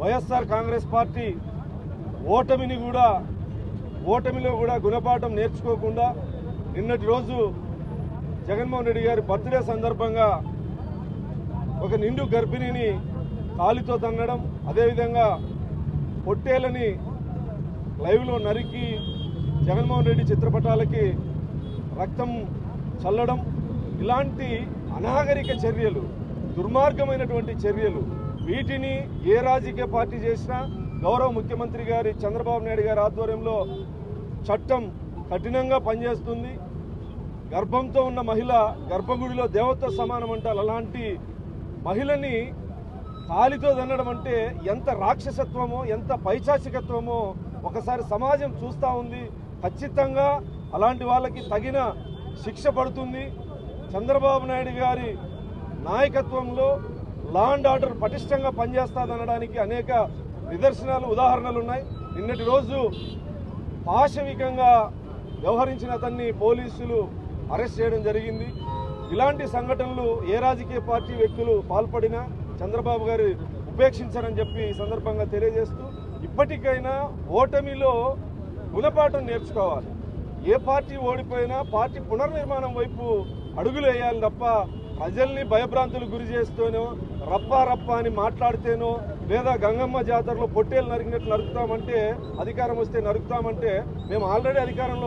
YSR Congress party ఓటమిని కూడా ఓటమిలో కూడా గుణపాఠం నేర్చుకోకుండా నిన్నటి రోజు జగన్మోహన్ రెడ్డి గారి బర్త్డే సందర్భంగా ఒక నిండు గర్భిణిని కాలితో తన్నడం అదేవిధంగా పొట్టేలని లైవ్లో నరికి జగన్మోహన్ రెడ్డి చిత్రపటాలకి రక్తం చల్లడం ఇలాంటి అనాగరిక చర్యలు దుర్మార్గమైనటువంటి చర్యలు వీటిని ఏ రాజకీయ పార్టీ చేసినా గౌరవ ముఖ్యమంత్రి గారి చంద్రబాబు నాయుడు గారి ఆధ్వర్యంలో చట్టం కఠినంగా పనిచేస్తుంది. గర్భంతో ఉన్న మహిళ గర్భగుడిలో దేవత సమానం అంటారు అలాంటి మహిళని కాలితో దన్నడం అంటే ఎంత రాక్షసత్వమో ఎంత పైశాచికత్వమో ఒకసారి సమాజం చూస్తూ ఉంది. ఖచ్చితంగా అలాంటి వాళ్ళకి తగిన శిక్ష పడుతుంది. చంద్రబాబు నాయుడు గారి నాయకత్వంలో లా అండ్ ఆర్డర్ పటిష్టంగా పనిచేస్తాదనడానికి అనేక నిదర్శనాలు ఉదాహరణలు ఉన్నాయి నిన్నటి రోజు పాశవికంగా వ్యవహరించిన అతన్ని పోలీసులు అరెస్ట్ చేయడం జరిగింది. ఇలాంటి సంఘటనలు ఏ రాజకీయ పార్టీ వ్యక్తులు పాల్పడినా చంద్రబాబు గారు ఉపేక్షించారని చెప్పి ఈ సందర్భంగా తెలియజేస్తూ ఇప్పటికైనా ఓటమిలో గుణపాఠం నేర్చుకోవాలి. ఏ పార్టీ ఓడిపోయినా పార్టీ పునర్నిర్మాణం వైపు అడుగులు వేయాలి తప్ప ప్రజల్ని భయభ్రాంతులు గురి చేస్తూనో రప్పా రప్పా అని మాట్లాడితేనో లేదా గంగమ్మ జాతరలో పొట్టేలు నరికినట్లు నరుకుతామంటే అధికారం వస్తే నరుకుతామంటే మేము ఆల్రెడీ అధికారంలో